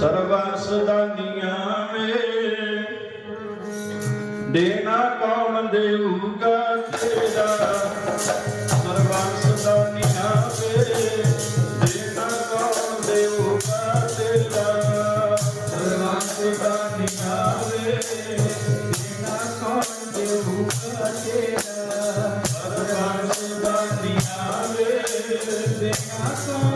Service ਦਾਨੀਆਂ ਵੇ ਦੇਣਾ ਕੌਣ ਦੇਊਗਾ ਤੇਰਾ? ਸਰਵਸ ਦਾਨੀਆਂ ਵੇ ਦੇਣਾ ਕੌਣ ਦੇਊਗਾ ਤੇਰਾ? ਸਰਵਸ ਦਾਨੀਆਂ ਵੇ ਦੇਣਾ ਕੌਣ ਦੇਊਗਾ ਤੇਰਾ? ਸਰਵਸ ਦਾਨੀਆਂ ਵੇ ਦੇਣਾ ਕੌਣ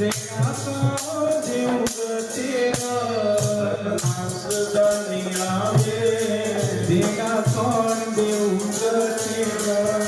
ਦਿਸਿਆ ਤਾਂ ਜਿਉਂ ਤੇਰਾ ਹੱਸਦਾ ਨਹੀਂ ਆਵੇ ਦਿਨਾ ਕੌਣ ਦਿਉਂ ਤੇਰਾ?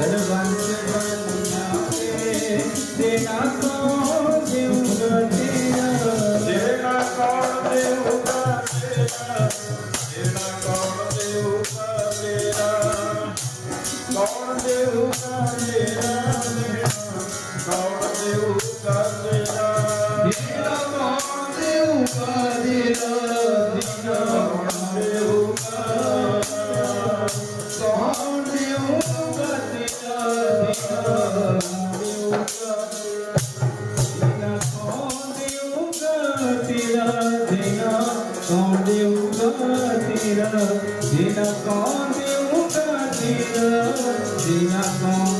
ਹਰਵੰਸ ਬਣਿਆਵੇ ਦਿਨਾ ਕੌਣ ਦਿਉਂ ਤੇਰਾ ਦਿਨਾ ਕੌਣ ਦਿਉਂ ਤੇਰਾ? tira, dina kon di muka tira, dina kon.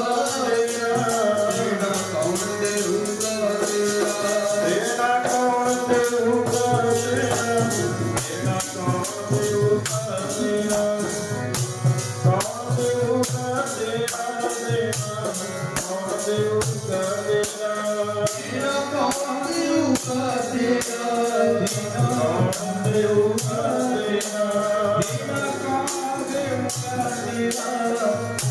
Thank you.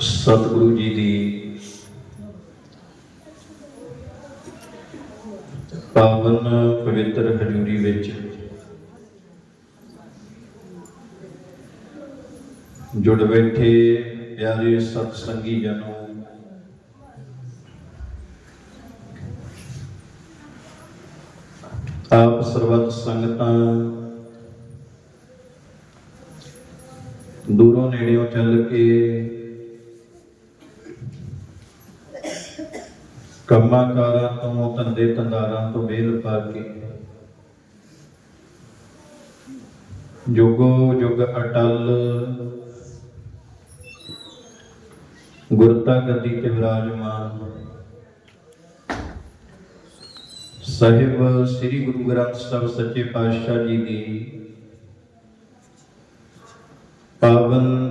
ਸਤਿਗੁਰੂ ਪਾਵਨ ਪਵਿੱਤਰ ਹਜ਼ੂਰੀ ਵਿੱਚ ਜੁੜ ਬੈਠੇ ਪਿਆਰੇ ਸਤ ਸੰਗੀ ਜਨੋ ਆਪ ਸਰਬੱਤ ਸੰਗਤਾਂ। ਦੂਰੋਂ ਨੇੜਿਓਂ ਚੱਲ ਕੇ ਕੰਮਾਂ ਕਾਰਾਂ ਤੋਂ, ਧੰਦੇ ਧੰਦਾਰਾਂ ਤੋਂ ਵੇਲ ਪਾ ਕੇ ਜੋਗੋ ਜੁਗ ਅਟਲ ਗੁਰਤਾ ਗੱਦੀ ਤੇ ਵਿਰਾਜਮਾਨ ਸਾਹਿਬ ਸ੍ਰੀ ਗੁਰੂ ਗ੍ਰੰਥ ਸਾਹਿਬ ਸੱਚੇ ਪਾਤਸ਼ਾਹ ਜੀ ਦੀ ਪਾਵਨ